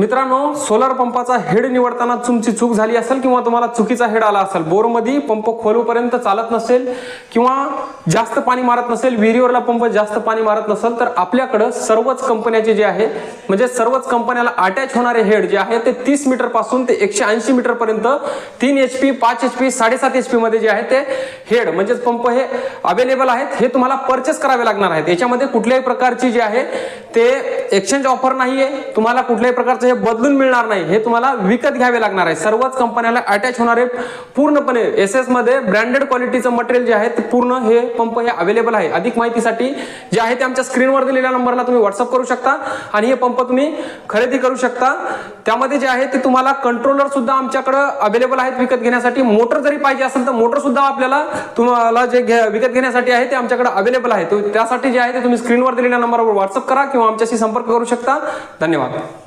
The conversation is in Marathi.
मित्रांनो सोलर पंपाचा हेड निवडताना तुमची चूक झाली असेल किंवा तुम्हाला चुकीचा हेड आला असेल बोरमध्ये पंप खोलूपर्यंत चालत नसेल किंवा जास्त पाणी मारत नसेल विहिरीवरला पंप जास्त पाणी मारत नसेल तर आपल्याकडं सर्वच कंपन्याचे जे आहे म्हणजे सर्वच कंपन्याला अटॅच होणारे हेड जे आहे ते तीस मीटरपासून ते एकशे ऐंशी मीटर पर्यंत तीन एच पी पाच एच पी साडेसात एच पी मध्ये जे आहे ते हेड म्हणजेच पंप हे अवेलेबल आहेत हे तुम्हाला परचेस करावे लागणार आहेत. याच्यामध्ये कुठल्याही प्रकारची जे आहे ते एक्सचेंज ऑफर नाहीये. तुम्हाला कुठल्याही प्रकारचं हे बदलून मिळणार नाही. हे तुम्हाला विकत घ्यावे लागणार आहे. सर्वच कंपन्याला अटॅच होणारे पूर्णपणे एस एसमध्ये ब्रँडेड क्वालिटीचं मटेरियल जे आहे ते पूर्ण हे पंप हे अवेलेबल आहे. अधिक माहितीसाठी जे आहे ते आमच्या स्क्रीनवर दिलेल्या नंबरला तुम्ही व्हॉट्सअप करू शकता आणि हे पंप तुम्ही खरेदी करू शकता. त्यामध्ये जे आहे ते तुम्हाला कंट्रोलर सुद्धा आमच्याकडे अवेलेबल आहेत विकत घेण्यासाठी. मोटर जरी पाहिजे असेल तर मोटर सुद्धा आपल्याला तुम्हाला जे विकत घेण्यासाठी आहे ते आमच्याकडे अवेलेबल आहे. त्यासाठी जे आहे ते तुम्ही स्क्रीनवर दिलेल्या नंबरवर व्हॉट्सअप करा किंवा आमच्याशी संपर्क संपर्क करू शकता. धन्यवाद.